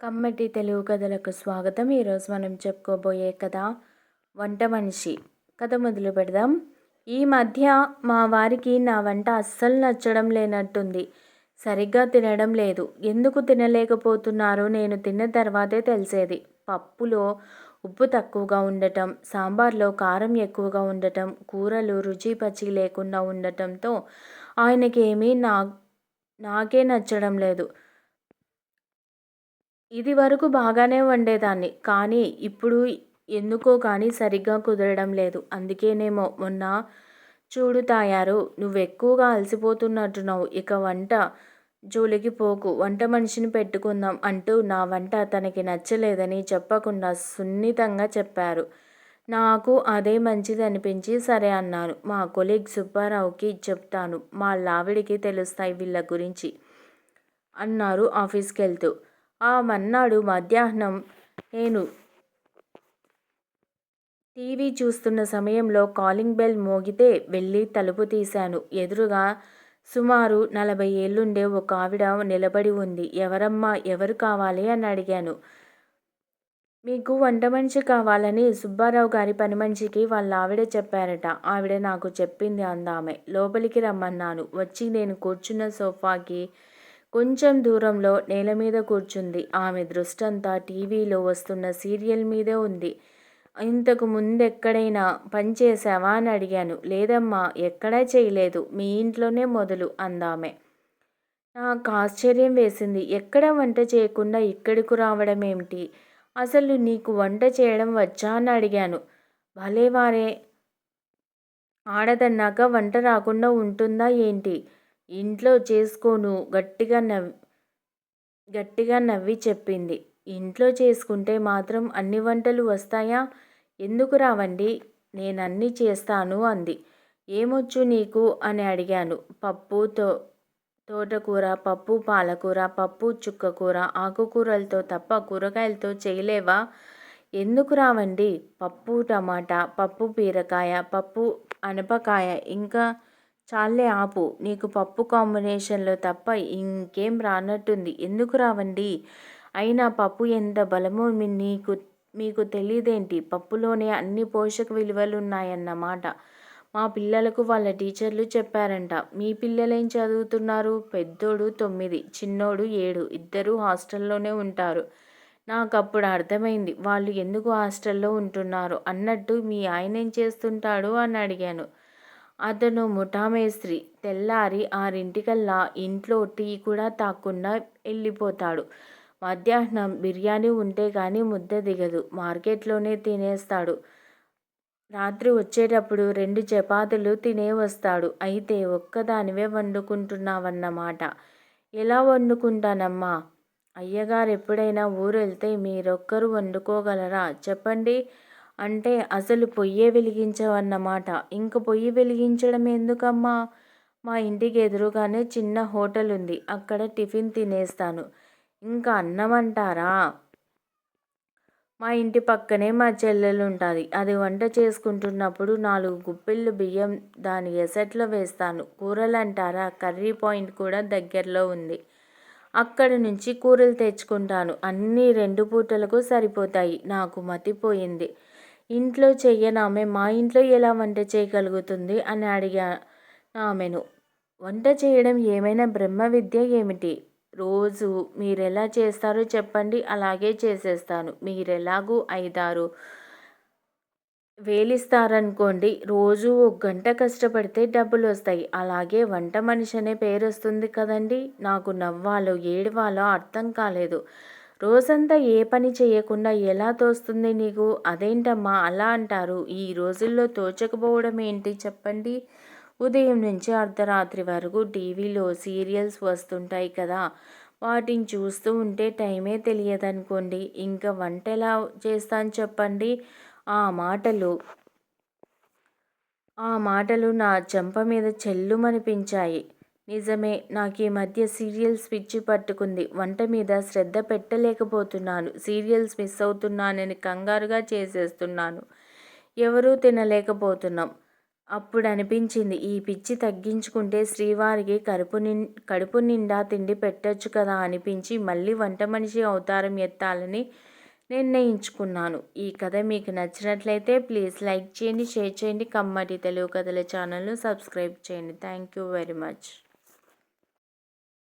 కమ్మటి తెలుగు కథలకు స్వాగతం. ఈరోజు మనం చెప్పుకోబోయే కథ వంట మనిషి. కథ మొదలు పెడదాం. ఈ మధ్య మా వారికి నా వంట అస్సలు నచ్చడం లేనట్టుంది. సరిగ్గా తినడం లేదు. ఎందుకు తినలేకపోతున్నారో నేను తిన్న తర్వాతే తెలిసేది. పప్పులో ఉప్పు తక్కువగా ఉండటం సాంబార్లో కారం ఎక్కువగా ఉండటం కూరలు రుచి పచ్చి లేకుండా ఉండటంతో ఆయనకేమీ నా నాకే నచ్చడం లేదు. ఇది వరకు బాగానే వండేదాన్ని. కానీ ఇప్పుడు ఎందుకో కానీ సరిగ్గా కుదరడం లేదు. అందుకేనేమో మొన్న చూడు తాయారు నువ్వు ఎక్కువగా అలసిపోతున్నట్టున్నావు. ఇక వంట జోలికి పోకు. వంట మనిషిని పెట్టుకుందాం అంటూ నా వంట తనకి నచ్చలేదని చెప్పకుండా సున్నితంగా చెప్పారు. నాకు అదే మంచిది అనిపించి సరే అన్నాను మా కొలీగ్ సుబ్బారావుకి చెప్తాను. మా లావిడికి తెలుస్తాయి వీళ్ళ గురించి అన్నారు ఆఫీస్కి వెళ్తూ ఆ మన్నాడు మధ్యాహ్నం నేను టీవీ చూస్తున్న సమయంలో కాలింగ్ బెల్ మోగితే వెళ్ళి తలుపు తీశాను. ఎదురుగా సుమారు నలభై ఏళ్ళుండే ఒక ఆవిడ నిలబడి ఉంది. ఎవరమ్మా ఎవరు కావాలి? అని అడిగాను. మీకు వంట మనిషి కావాలని సుబ్బారావు గారి పని మనిషికి వాళ్ళ ఆవిడ చెప్పారట. ఆవిడ నాకు చెప్పింది అందామె. లోపలికి రమ్మన్నాను. వచ్చి నేను కూర్చున్న సోఫాకి కొంచెం దూరంలో నేల మీద కూర్చుంది. ఆమె దృష్టంతా టీవీలో వస్తున్న సీరియల్ మీదే ఉంది. ఇంతకు ముందెక్కడైనా పనిచేశావా అని అడిగాను. లేదమ్మా ఎక్కడా చేయలేదు. మీ ఇంట్లోనే మొదలు అందామె. నాకు ఆశ్చర్యం వేసింది. ఎక్కడ వంట చేయకుండా ఇక్కడికి రావడం ఏమిటి అసలు నీకు వంట చేయడం వచ్చా అని అడిగాను. భలేవారే. ఆడదన్నాక వంట రాకుండా ఉంటుందా ఏంటి? ఇంట్లో చేసుకోను గట్టిగా నవ్వి గట్టిగా నవ్వి చెప్పింది. ఇంట్లో చేసుకుంటే మాత్రం అన్ని వంటలు వస్తాయా? ఎందుకు రావండి? నేను అన్నీ చేస్తాను అంది. ఏమొచ్చు నీకు? అని అడిగాను. పప్పు తో తోటకూర పప్పు పాలకూర పప్పు చుక్కకూర ఆకుకూరలతో తప్ప కూరగాయలతో చేయలేవా? ఎందుకు రావండి? పప్పు టమాటా పప్పు బీరకాయ పప్పు అనపకాయ ఇంకా చాలే ఆపు. నీకు పప్పు కాంబినేషన్లో తప్ప ఇంకేం రానట్టుంది. ఎందుకు రావండి? అయినా పప్పు ఎంత బలమో నీకు మీకు తెలియదేంటి పప్పులోనే అన్ని పోషక విలువలు ఉన్నాయన్నమాట మా పిల్లలకు వాళ్ళ టీచర్లు చెప్పారంట. మీ పిల్లలేం చదువుతున్నారు? పెద్దోడు తొమ్మిది చిన్నోడు ఏడు ఇద్దరు హాస్టల్లోనే ఉంటారు. నాకు అప్పుడు అర్థమైంది. వాళ్ళు ఎందుకు హాస్టల్లో ఉంటున్నారు? అన్నట్టు మీ ఆయన ఏం చేస్తుంటాడు అని అడిగాను. అతను ముఠామేస్త్రి. తెల్లారి ఆరింటికల్లా ఇంట్లో టీ కూడా తాక్కుండా వెళ్ళిపోతాడు మధ్యాహ్నం బిర్యానీ ఉంటే కానీ ముద్ద దిగదు. మార్కెట్లోనే తినేస్తాడు. రాత్రి వచ్చేటప్పుడు రెండు చపాతీలు తినే వస్తాడు. అయితే ఒక్కదానివే వండుకుంటున్నావన్నమాట. ఎలా వండుకుంటానమ్మా? అయ్యగారు ఎప్పుడైనా ఊరు వెళ్తే మీరొక్కరు వండుకోగలరా? చెప్పండి. అంటే అసలు పొయ్యే వెలిగించవన్నమాట ఇంక పొయ్యి వెలిగించడం ఎందుకమ్మా? మా ఇంటికి ఎదురుగానే చిన్న హోటల్ ఉంది. అక్కడ టిఫిన్ తినేస్తాను. ఇంకా అన్నం అంటారా? మా ఇంటి పక్కనే మా చెల్లెలు ఉంటుంది. అది వంట చేసుకుంటున్నప్పుడు నాలుగు గుప్పిళ్ళు బియ్యం దాని ఎసట్లో వేస్తాను. కూరలు అంటారా కర్రీ పాయింట్ కూడా దగ్గరలో ఉంది. అక్కడి నుంచి కూరలు తెచ్చుకుంటాను. అన్నీ రెండు పూటలకు సరిపోతాయి. నాకు మతిపోయింది. ఇంట్లో చెయ్యనామె మా ఇంట్లో ఎలా వంట చేయగలుగుతుంది? అని అడిగా ఆమెను. వంట చేయడం ఏమైనా బ్రహ్మ విద్య ఏమిటి? రోజు మీరెలా చేస్తారో చెప్పండి అలాగే చేసేస్తాను. మీరెలాగూ ఐదారు వేలిస్తారనుకోండి రోజు ఒక గంట కష్టపడితే డబ్బులు వస్తాయి అలాగే వంట మనిషి అనే పేరు వస్తుంది కదండి. నాకు నవ్వాలో ఏడవాలో అర్థం కాలేదు. రోజంతా ఏ పని చేయకుండా ఎలా తోస్తుంది నీకు? అదేంటమ్మా అలా అంటారు. ఈ రోజుల్లో తోచకపోవడం ఏంటి చెప్పండి. ఉదయం నుంచి అర్ధరాత్రి వరకు టీవీలో సీరియల్స్ వస్తుంటాయి కదా. వాటిని చూస్తూ ఉంటే టైమే తెలియదనుకోండి. ఇంకా వంట ఎలా చేస్తాను చెప్పండి? ఆ మాటలు ఆ మాటలు నా చెంప మీద చెల్లుమనిపించాయి. నిజమే నాకు ఈ మధ్య సీరియల్స్ పిచ్చి పట్టుకుంది. వంట మీద శ్రద్ధ పెట్టలేకపోతున్నాను. సీరియల్స్ మిస్ అవుతున్నానని కంగారుగా చేసేస్తున్నాను. ఎవరూ తినలేకపోతున్నాం. అప్పుడు అనిపించింది ఈ పిచ్చి తగ్గించుకుంటే శ్రీవారికి కడుపు నిం కడుపు నిండా తిండి పెట్టచ్చు కదా అనిపించి మళ్ళీ వంట మనిషి అవతారం ఎత్తాలని నిర్ణయించుకున్నాను. ఈ కథ మీకు నచ్చినట్లయితే ప్లీజ్ లైక్ చేయండి షేర్ చేయండి కమ్మటి తెలుగు కథల ఛానల్ను సబ్స్క్రైబ్ చేయండి. Thank you very much.